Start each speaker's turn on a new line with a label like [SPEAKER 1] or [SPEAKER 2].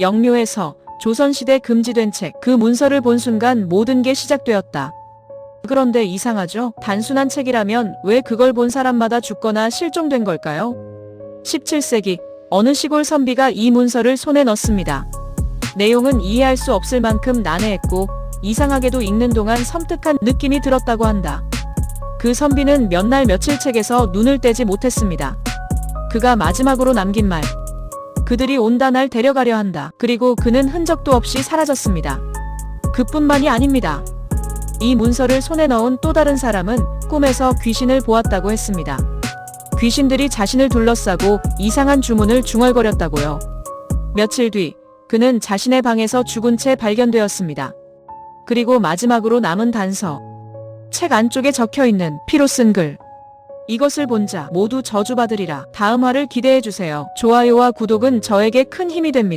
[SPEAKER 1] 영묘해서 조선시대 금지된 책 그 문서를 본 순간 모든 게 시작되었다. 그런데 이상하죠? 단순한 책이라면 왜 그걸 본 사람마다 죽거나 실종된 걸까요? 17세기 어느 시골 선비가 이 문서를 손에 넣습니다. 내용은 이해할 수 없을 만큼 난해했고 이상하게도 읽는 동안 섬뜩한 느낌이 들었다고 한다. 그 선비는 몇 날 며칠 책에서 눈을 떼지 못했습니다. 그가 마지막으로 남긴 말. 그들이 온다 날 데려가려 한다. 그리고 그는 흔적도 없이 사라졌습니다. 그뿐만이 아닙니다. 이 문서를 손에 넣은 또 다른 사람은 꿈에서 귀신을 보았다고 했습니다. 귀신들이 자신을 둘러싸고 이상한 주문을 중얼거렸다고요. 며칠 뒤 그는 자신의 방에서 죽은 채 발견되었습니다. 그리고 마지막으로 남은 단서. 책 안쪽에 적혀 있는 피로 쓴 글. 이것을 본 자 모두 저주받으리라. 다음 화를 기대해 주세요. 좋아요와 구독은 저에게 큰 힘이 됩니다.